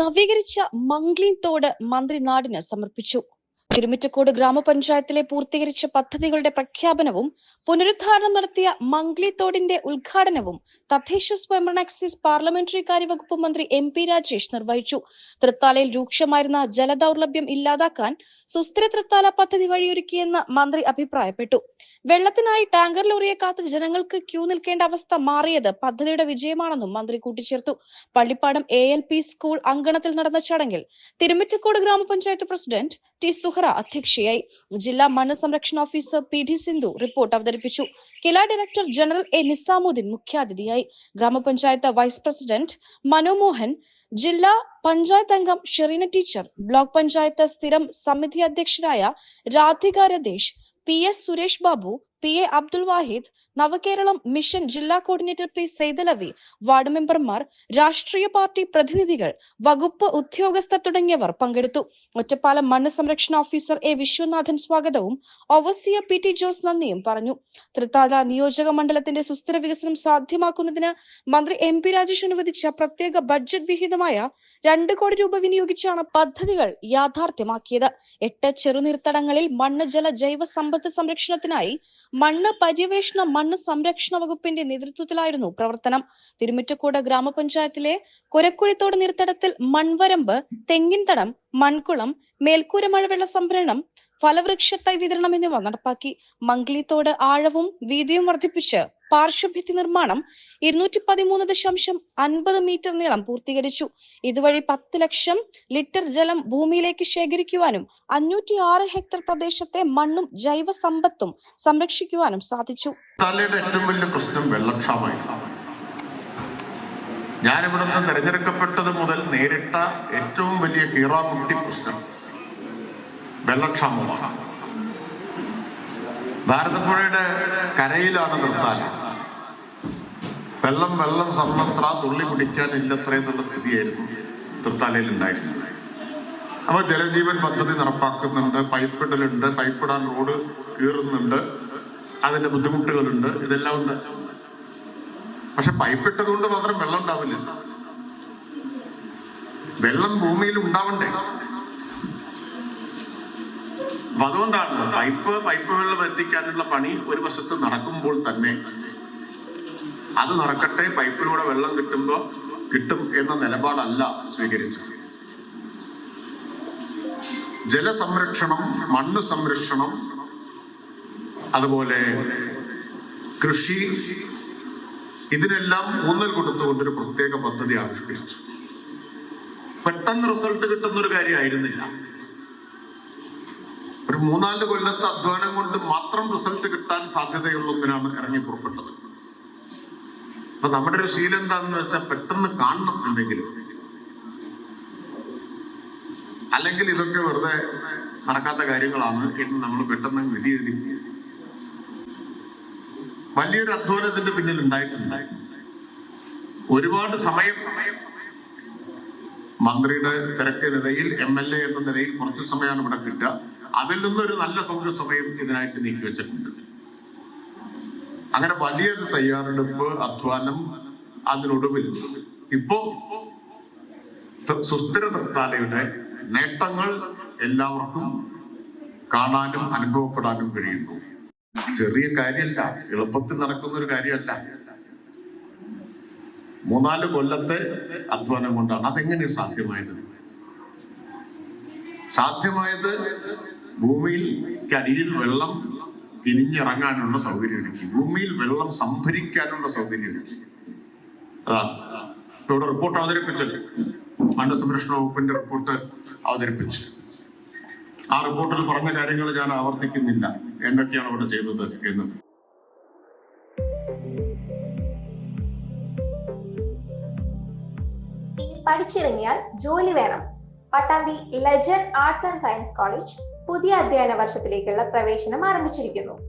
നവീകരിച്ച മംഗ്ലീൻ തോട് മന്ത്രി നാടിന് സമർപ്പിച്ചു. തിരുമിറ്റക്കോട് ഗ്രാമപഞ്ചായത്തിലെ പൂർത്തീകരിച്ച പദ്ധതികളുടെ പ്രഖ്യാപനവും പുനരുദ്ധാരണം നടത്തിയ മംഗ്ലി തോടിന്റെ ഉദ്ഘാടനവും തദ്ദേശ സ്വയംഭരണ എക്സൈസ് പാർലമെന്ററി കാര്യവകുപ്പ് മന്ത്രി എം പി രാജേഷ് നിർവഹിച്ചു. തൃത്താലയിൽ രൂക്ഷമായിരുന്ന ജലദൗർലഭ്യം ഇല്ലാതാക്കാൻ സുസ്ഥിര തൃത്താല പദ്ധതി വഴിയൊരുക്കിയെന്ന് മന്ത്രി അഭിപ്രായപ്പെട്ടു. വെള്ളത്തിനായി ടാങ്കർ ലോറിയെ കാത്ത് ജനങ്ങൾക്ക് ക്യൂ നിൽക്കേണ്ട അവസ്ഥ മാറിയത് പദ്ധതിയുടെ വിജയമാണെന്നും മന്ത്രി കൂട്ടിച്ചേർത്തു. Pallippadam A L P school അങ്കണത്തിൽ നടന്ന ചടങ്ങിൽ തിരുമിറ്റക്കോട് ഗ്രാമപഞ്ചായത്ത് പ്രസിഡന്റ് ടി സുഹറ അധ്യക്ഷയായി ജില്ലാ മണ്ണ് സംരക്ഷണ officer P D Sindhu report അവതരിപ്പിച്ചു. KILA director general A Nizamuddin മുഖ്യാതിഥിയായി ഗ്രാമപഞ്ചായത്ത് വൈസ് പ്രസിഡന്റ് മനോമോഹൻ ജില്ലാ പഞ്ചായത്ത് അംഗം ഷെറീന ടീച്ചർ ബ്ലോക്ക് പഞ്ചായത്ത് സ്ഥിരം സമിതി അധ്യക്ഷരായ Radhika Rathesh P S Suresh Babu P A Abdul Wahid Navakeralam mission ജില്ലാ കോർഡിനേറ്റർ പി സൈദലവി വാർഡ് മെമ്പർമാർ രാഷ്ട്രീയ പാർട്ടി പ്രതിനിധികൾ വകുപ്പ് ഉദ്യോഗസ്ഥർ തുടങ്ങിയവർ പങ്കെടുത്തു. ഒറ്റപ്പാലം മണ്ണ് സംരക്ഷണ ഓഫീസർ എ വിശ്വനാഥൻ സ്വാഗതവും ഓവർസിയർ പി ടി ജോസ് നന്ദിയും പറഞ്ഞു. തൃത്താല നിയോജക മണ്ഡലത്തിന്റെ സുസ്ഥിര വികസനം സാധ്യമാക്കുന്നതിന് മന്ത്രി എം പി രാജേഷ് അനുവദിച്ച പ്രത്യേക ബഡ്ജറ്റ് വിഹിതമായ രണ്ട് കോടി രൂപ വിനിയോഗിച്ചാണ് പദ്ധതികൾ യാഥാർത്ഥ്യമാക്കിയത്. എട്ട് ചെറുനീർത്തടങ്ങളിൽ മണ്ണ് ജല ജൈവ സമ്പത്ത് സംരക്ഷണത്തിനായി മണ്ണ് പര്യവേഷണ മണ്ണ് സംരക്ഷണ വകുപ്പിന്റെ നേതൃത്വത്തിലായിരുന്നു പ്രവർത്തനം. തിരുമിറ്റക്കോട് ഗ്രാമപഞ്ചായത്തിലെ കൊരക്കുഴിത്തോട് നീർത്തടത്തിൽ മൺവരമ്പ് തെങ്ങിൻതടം മൺകുളം മേൽക്കൂര മഴവെള്ള സംഭരണം ഫലവൃക്ഷ വിതരണം എന്നിവ നടപ്പാക്കി മംഗ്ലിത്തോട് ആഴവും വീതിയും വർദ്ധിപ്പിച്ച് പാർശ്വഭിത്തി നിർമ്മാണം ഇരുന്നൂറ്റി പതിമൂന്ന് ദശാംശം അൻപത് മീറ്റർ നീളം പൂർത്തീകരിച്ചു. ഇതുവഴി പത്ത് ലക്ഷം ലിറ്റർ ജലം ഭൂമിയിലേക്ക് ശേഖരിക്കുവാനും അഞ്ഞൂറ്റി ആറ് ഹെക്ടർ പ്രദേശത്തെ മണ്ണും ജൈവ സമ്പത്തും സംരക്ഷിക്കുവാനും സാധിച്ചു. ഏറ്റവും വലിയ പ്രശ്നം വെള്ളക്ഷാമമാണ്. ഞാനിവിടെ നിന്ന് തെരഞ്ഞെടുക്കപ്പെട്ടത് മുതൽ നേരിട്ട ഏറ്റവും വലിയ കീറാമുട്ടി പ്രശ്നം വെള്ളക്ഷാമമാണ്. ഭാരതപ്പുഴയുടെ കരയിലാണ് നിർത്താൻ വെള്ളം വെള്ളം സർവത്ര തുള്ളി കുടിക്കാനില്ലത്ര എന്നുള്ള സ്ഥിതിയായിരുന്നു തൃത്താലയിൽ ഉണ്ടായിരുന്നത്. അപ്പൊ ജലജീവൻ പദ്ധതി നടപ്പാക്കുന്നുണ്ട് പൈപ്പിടലുണ്ട് പൈപ്പിടാൻ റോഡ് കീറുന്നുണ്ട് അതിന്റെ ബുദ്ധിമുട്ടുകളുണ്ട് ഇതെല്ലാം ഉണ്ട്. പക്ഷെ പൈപ്പിട്ടത് കൊണ്ട് മാത്രം വെള്ളം വെള്ളം ഭൂമിയിൽ ഉണ്ടാവണ്ടേ? അപ്പൊ അതുകൊണ്ടാണ് പൈപ്പ് പൈപ്പ് വെള്ളം എത്തിക്കാനുള്ള പണി ഒരു വശത്ത് നടക്കുമ്പോൾ തന്നെ. അത് നടക്കട്ടെ പൈപ്പിലൂടെ വെള്ളം കിട്ടുമ്പോ കിട്ടും എന്ന നിലപാടല്ല സ്വീകരിച്ചത്. ജലസംരക്ഷണം മണ്ണ് സംരക്ഷണം അതുപോലെ കൃഷി ഇതിനെല്ലാം ഊന്നൽ കൊടുത്തുകൊണ്ടൊരു പ്രത്യേക പദ്ധതി ആവിഷ്കരിച്ചു. പെട്ടെന്ന് റിസൾട്ട് കിട്ടുന്ന ഒരു കാര്യമായിരുന്നില്ല. ഒരു മൂന്നാൽ കൊല്ലത്തെ അധ്വാനം കൊണ്ട് മാത്രം റിസൾട്ട് കിട്ടാൻ സാധ്യതയുള്ളതിനാണ് ഇറങ്ങി പുറപ്പെട്ടത്. അപ്പൊ നമ്മുടെ ഒരു ശീലം എന്താണെന്ന് വെച്ചാൽ പെട്ടെന്ന് കാണണം എന്തെങ്കിലും. അല്ലെങ്കിൽ ഇതൊക്കെ വെറുതെ നടക്കാത്ത കാര്യങ്ങളാണ് എന്ന് നമ്മൾ പെട്ടെന്ന് വിധി എഴുതി. വലിയൊരു അധ്വാനത്തിന്റെ പിന്നിൽ ഉണ്ടായിട്ടുണ്ട്. ഒരുപാട് സമയം സമയം മന്ത്രിയുടെ തിരക്കിനിടയിൽ എം എൽ എ എന്ന നിലയിൽ കുറച്ച് സമയമാണ് ഇവിടെ കിട്ടുക. അതിൽ നിന്നൊരു നല്ല സമയം ഇതിനായിട്ട് നീക്കിവെച്ചിട്ടുണ്ട്. അങ്ങനെ വലിയൊരു തയ്യാറെടുപ്പ് അധ്വാനം അതിനൊടുവിൽ. ഇപ്പോ സുസ്ഥിര തൃത്താലയുടെ നേട്ടങ്ങൾ എല്ലാവർക്കും കാണാനും അനുഭവപ്പെടാനും കഴിയുന്നു. ചെറിയ കാര്യമല്ല എളുപ്പത്തിൽ നടക്കുന്ന ഒരു കാര്യമല്ല. മൂന്നാൽ കൊല്ലത്തെ അധ്വാനം കൊണ്ടാണ് അതെങ്ങനെ സാധ്യമായത്? സാധ്യമായത് ഭൂമിയിൽ അടിയിൽ വെള്ളം തിരിഞ്ഞിറങ്ങാനുള്ള സൗകര്യം ഒരുക്കി ഭൂമിയിൽ വെള്ളം സംഭരിക്കാനുള്ള സൗകര്യം ഒരുക്കി ഇപ്പൊ ഇവിടെ റിപ്പോർട്ട് അവതരിപ്പിച്ചല്ലേ മണ്ണ് സംരക്ഷണ വകുപ്പിന്റെ റിപ്പോർട്ട് അവതരിപ്പിച്ചു. ആ റിപ്പോർട്ടിൽ പറഞ്ഞ കാര്യങ്ങൾ ഞാൻ ആവർത്തിക്കുന്നില്ല. എന്തൊക്കെയാണ് ഇവിടെ ചെയ്തത് എന്നത്? പഠിച്ചിറങ്ങിയാൽ ജോലി വേണം. Pattambi ledger arts and science college പുതിയ അധ്യയന വർഷത്തിലേക്കുള്ള പ്രവേശനം ആരംഭിച്ചിരിക്കുന്നു.